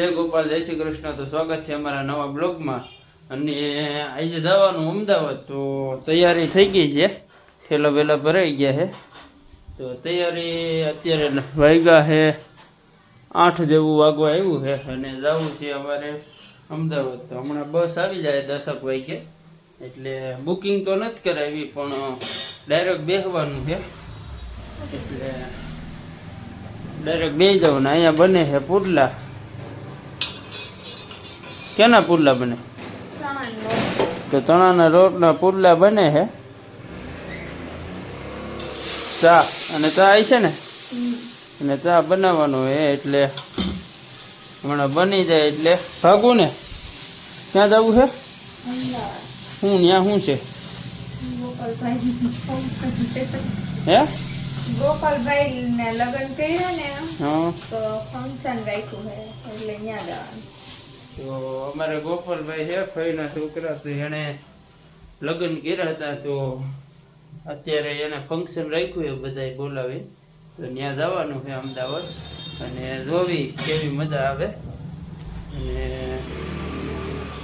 જય ગોપાલ, જય શ્રી કૃષ્ણ. તો સ્વાગત છે અમારા નવા બ્લોગમાં. અને આજે જવાનું અમદાવાદ. તો તૈયારી થઈ ગઈ છે. ઠેલા વેલા ભરાઈ ગયા છે. તો તૈયારી અત્યારે વાગ્યા છે. આઠ જેવું વાગવા આવ્યું છે અને જવું છે અમારે અમદાવાદ. તો હમણાં બસ આવી જાય દસક વાગે. એટલે બુકિંગ તો નથી કરાવી, પણ ડાયરેક્ટ બેસવાનું છે. એટલે ડાયરેક્ટ બે જવું ને અહીંયા બને છે પુડલા. કેના પુડલા બને? તો ચણાના રોટના પુડલા બને હે. ચા અને ચા આવી છે ને? અને ચા બનાવવાનું હે એટલે હમણાં બની જાય એટલે ભાગું ને? ક્યાં જવું છે હું ત્યાં શું છે? હે? ગોપાલભાઈ ને લગ્ન કર્યા ને હા. તો ફંક્શન રાખ્યું છે એટલે ત્યાં જવાનું. તો અમારે ગોપાલભાઈ છે ફઈના છોકરા તો એણે લગ્ન કર્યા હતા તો અત્યારે એને ફંક્શન રાખ્યું એ બધાય બોલાવી. તો ત્યાં જવાનું છે અમદાવાદ. અને જોવી કેવી મજા આવે. અને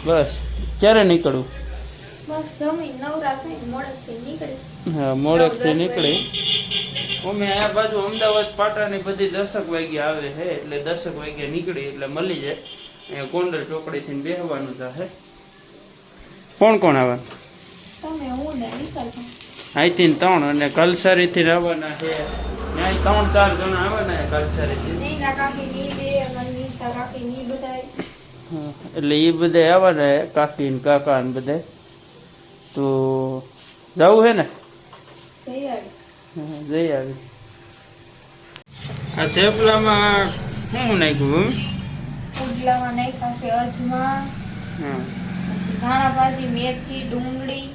બસ ક્યારે નીકળવું? હા મોડેકથી નીકળી. અમે આ બાજુ અમદાવાદ પાટાની બધી દસક વાગ્યા આવે છે એટલે દસક વાગ્યા નીકળી એટલે મળી જાય. અહીંયા ગોંડલ ચોકડીથી બેહવાનું થશે કોણ કોણ આવવાનું તમે હું અહીંથી ત્રણ અને કલસારીથી આવવાના છે. ત્યાં ત્રણ ચાર જણા આવવાના છે કલસારીથી નૈના કાકી ની બે અને નિશા કાકી ની બધા હા, એટલે એ બધા આવવાના કાકી ને કાકા ને બધા. તો જવું છે ને? હા, જઈ આવી. આ થેપલામાં શું નાખ્યું પુડલામાં નાખ્યા છે અજમા પછી ધાણા ભાજી મેથી ડુંગળી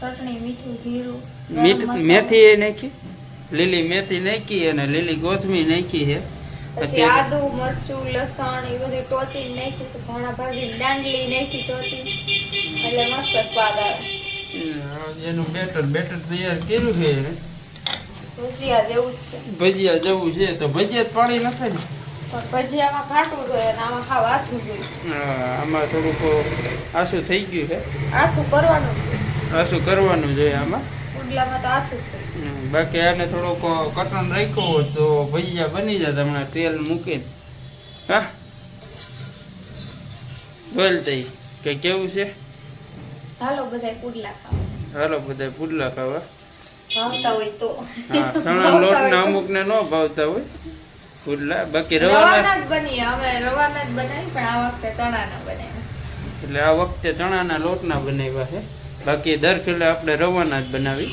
ચટણી મીઠું જીરું મેથી એ નાખી? લીલી મેથી નાખી અને લીલી કોથમી નાખી છે. પછી આદુ મરચું લસણ એ બધું ટોચી નાખ્યું તો ધાણા ભાજી દાંડલી નાખી ટોચી. એટલે મસ્ત સ્વાદ આવે. એનું બેટર બેટર તૈયાર કર્યું છે. એને. ભજીયા જેવું જ છે. ભજીયા જવું છે તો ભજીયા જ પાણી નાખે ને? જોઈએ અને આમાં હાવ આછું જોઈએ આમાં થોડુંક આસું થઈ ગયું છે. આછું કરવાનું જ કરવાનું જોઈએ આમાં. તો આછું બાકી આને થોડોક કટન રાખ્યો હોય તો ભજીયા બની જાય હમણાં તેલ મૂકીને. હા. બોલ તઈ કે કેવું છે? હાલો બધાય પુડલા ખાવા. હાલો બધા પુડલા ખાવા. ભાવતા હોય તો. હા લોટ ને અમુક ને ન ભાવતા હોય. પુડલા બાકી રવાના રવાના જ બનીએ અમે રવાના જ બનાવી પણ આ વખતે ચણાના બનાવ્યા એટલે આ વખતે ચણાના લોટના બનાવ્યા છે. બાકી દર કિલો આપણે રવાના જ બનાવી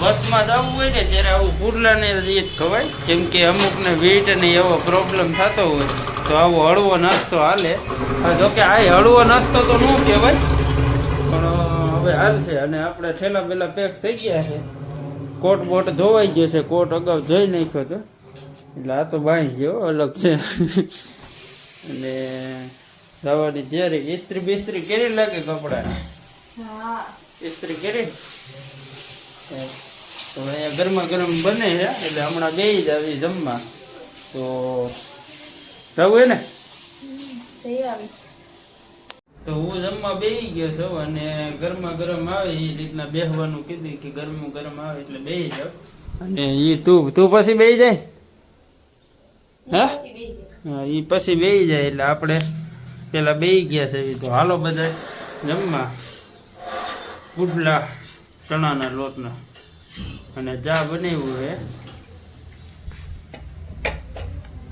બસમાં જવું હોય ને ત્યારે આવું પુડલાને જ ખવાય. કેમ કે અમુકને વેઇટ ને એવો પ્રોબ્લેમ થતો હોય તો આવો હળવો નાસ્તો હાલે. હા, જો કે આ હળવો નાસ્તો તો ન કહેવાય પણ હવે હાલશે. અને આપણે ઠેલા પેલા પેક થઈ ગયા છે. કોટ બોટ ધોવાઈ ગયો છે કોટ અગાઉ ધોઈ નાખ્યો હતો. એટલે આ તો બાંધી ગયો અલગ છે. અને જવાની તૈયારી ઇસ્ત્રી બિસ્ત્રી કેરી લાગે કપડા. હા. ઇસ્ત્રી કરી. તો અહીંયા ગરમા ગરમ બને છે એટલે હમણાં બે જ આવી જમવા. તો જવું ને? જઈ આવી તો હું જમવા બેસી ગયો છું અને ગરમા ગરમ આવે એ રીતના બેસવાનું કીધું કે ગરમ ગરમ આવે એટલે બેસી જાવ અને એ તું તું પછી બેસી જાય? હા. હા? એ પછી બેસી જાય એટલે આપણે પેલા બેસી ગયા છે એ તો. હાલો બધા જમવા. પુડલા ચણાના લોટના. અને ચા બનાવ્યું હે.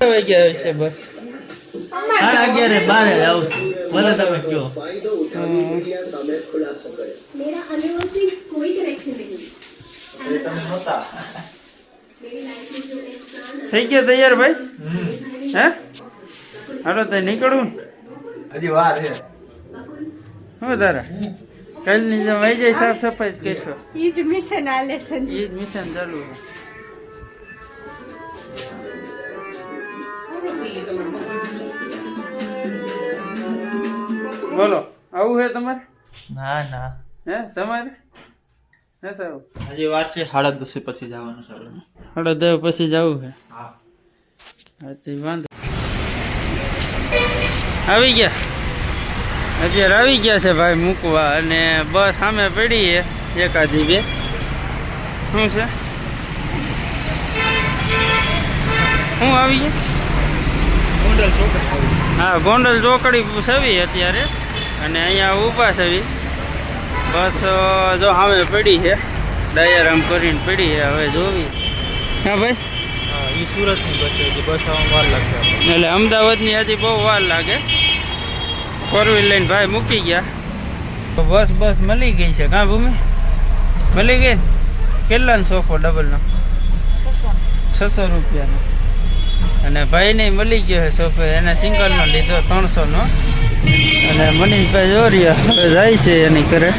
વાગ્યા હશે બસ? સાડા અગિયારે બારે આવશું. મને તમે કયો? ફાયદો ઉઠાવી મીડિયા સામે ખુલાસો કરે મેરા અનુભવ કોઈ કનેક્શન નહીં અરે તમે નહોતા. થઈ ગયા તૈયાર ભાઈ? હે? હાલો તે નીકળું? હજી વાર છે. હું તારા. કાલની જેમ આવી જાય સાફ સફાઈ કરશો ઈજ મિશન આ લેસન ઈજ મિશન ચાલુ બોલો આવું છે તમારે? ના ના. હે તમારે? નથી આવું. હજી વાર છે સાડા દસે પછી જવાનું છે સાડા દસ પછી જવું છે હા. હા. તે વાંધો. આવી ગયા. અત્યારે આવી ગયા છે ભાઈ મૂકવા અને બસ સામે પડી છે એકાદી બે. શું છે? શું આવી ગયા? હા ગોંડલ ચોકડી સવી અત્યારે. અને અહીંયા ઊભા છે બસ જો સામે પડી છે. ડાયરામ કરીને પડી છે હવે જોવી. હા ભાઈ? એ સુરતની બસ છે બસ આવવામાં વાર લાગશે એટલે અમદાવાદની હજી બહુ વાર લાગે. ફોર વ્હીલ લઈને ભાઈ મૂકી ગયા. તો બસ બસ મળી ગઈ છે કાં ભૂમિ? મળી ગઈ? કેટલાનો સોફો ડબલનો? છસો રૂપિયાનો. અને ભાઈને મળી ગયો છે સોફો એને સિંગલનો લીધો ત્રણસોનો. અને મનીષભાઈ જોરિયા હવે જાય છે એની ઘરે.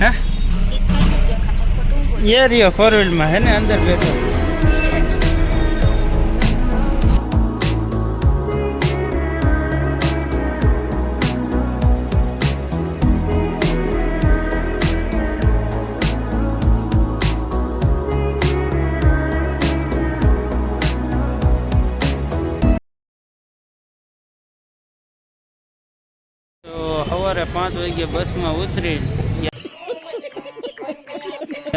હે? એ રહ્યો ફોર વ્હીલમાં હે ને અંદર બેઠો. તો સવારે પાંચ વાગે બસમાં ઉતરી ગયા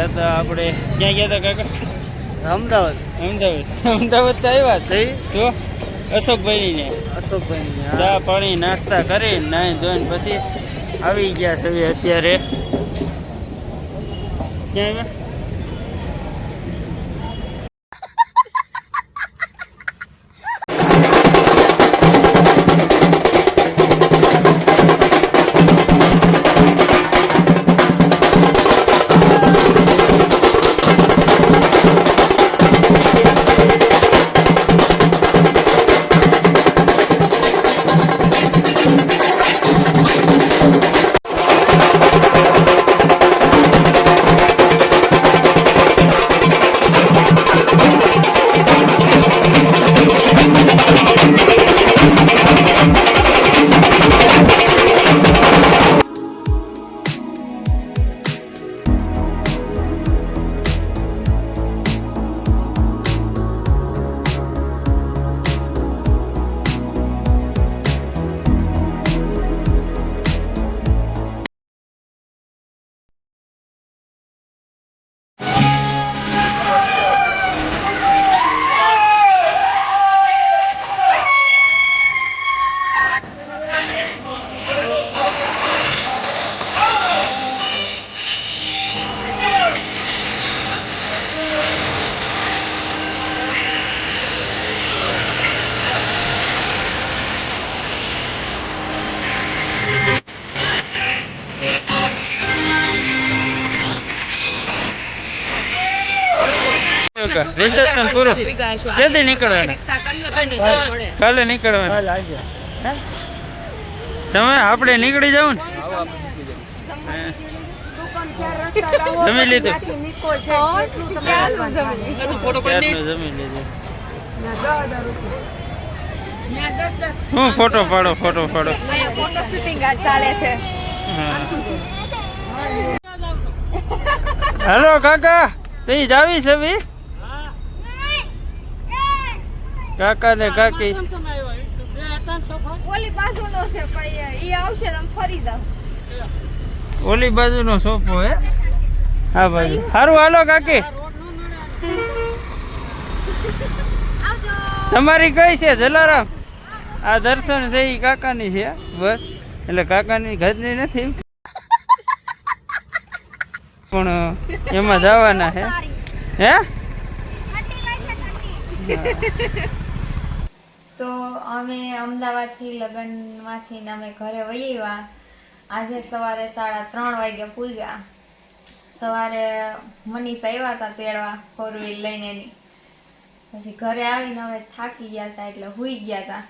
હતા આપણે ક્યાં ગયા હતા કાકા? અમદાવાદ. અમદાવાદ. અમદાવાદ તો આવ્યા થઈ? તો? અશોકભાઈ ને અશોકભાઈ ચા પાણી નાસ્તા કરી નાહી ધોઈને પછી આવી ગયા છે અત્યારે. ક્યાં આવ્યા? રિસેપ્શન પૂરું. ક્યાંથી નીકળવાના. કાલે નીકળવાના. તમે આપણે નીકળી જાવ ને? જમી લીધું. જમી લીધું? હું ફોટો પાડો ફોટો પાડો. ફોટો શૂટિંગ ચાલે છે. હા. કાકા. તું જાવી છે ભી? કાકા. ને કાકી ઓલી બાજુનો છે પણ ઈ આવશે તમે ફરી જાવ ઓલી બાજુનો સોફો હે? હા ભાઈ. સારું હાલો કાકી. તમારી કઈ છે જલારામ? આ દર્શન છે એ કાકાની છે બસ. એટલે કાકાની ઘરની નથી. પણ એમાં જવાના છે. હે. તો અમે અમદાવાદથી લગ્નમાંથી માંથી અમે ઘરે વહી આજે સવારે સાડા ત્રણ વાગે પૂગ્યા. સવારે મનીષ આવ્યા હતા તેડવા ફોર વ્હીલ લઈને એની. પછી ઘરે આવીને અમે થાકી ગયા હતા એટલે હુઈ ગયા હતા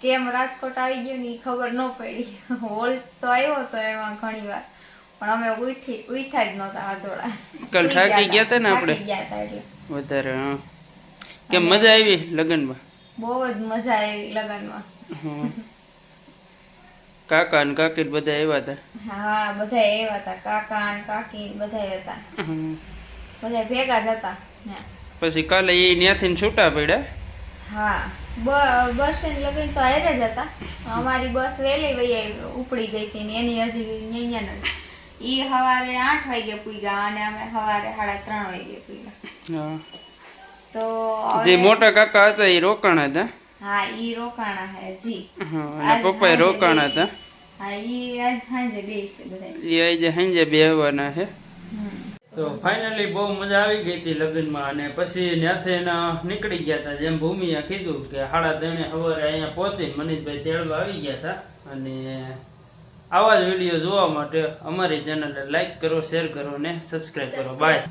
કેમ રાજકોટ આવી ગયું ને ખબર ન પડી. હોલ તો આવ્યો હતો એમાં ઘણી વાર. પણ અમે ઉઠી ઉઠ્યા જ નહોતા હાથોડા. કાલ થાકી ગયા હતા ને આપણે? ગયા હતા એટલે. વધારે કેમ મજા આવી લગ્નમાં? બહુ જ મજા આવી લગનમાં. કાકા ને કાકી બધા આવ્યા હતા હા બધા એવા હતા કાકા ને કાકી બધા હતા બધા ભેગા જ હતા. પછી કાલે એ ત્યાંથી છૂટા પડ્યા? હા. બસ સ્ટેન્ડ લગીને તો હારે જ હતા. અમારી બસ વહેલી વહી ઉપડી ગઈ હતી ને એની હજી અહીંયા નથી ઈ સવારે આઠ વાગે પૂગ્યા અને અમે સવારે સાડા ત્રણ વાગે પૂગ્યા હા. તો જે મોટા કાકા હતા એ રોકાણ હતા? હા ઈ રોકાણા હે જી. હા પપ્પા રોકાણ હતા? હા ઈ આજ સાંજે બેસે બધા એ આજે સાંજે બે હે? તો ફાઇનલી બહુ મજા આવી ગઈ હતી લગ્નમાં અને પછી ત્યાંથી એના નીકળી ગયા હતા. જેમ ભૂમિએ કીધું કે સાડા ત્રણે સવારે અહીંયા પહોંચી મનીષભાઈ તેડવા આવી ગયા હતા. અને આવા જ વીડિયો જોવા માટે અમારી ચેનલને લાઈક કરો શેર કરો ને સબસ્ક્રાઈબ કરો. બાય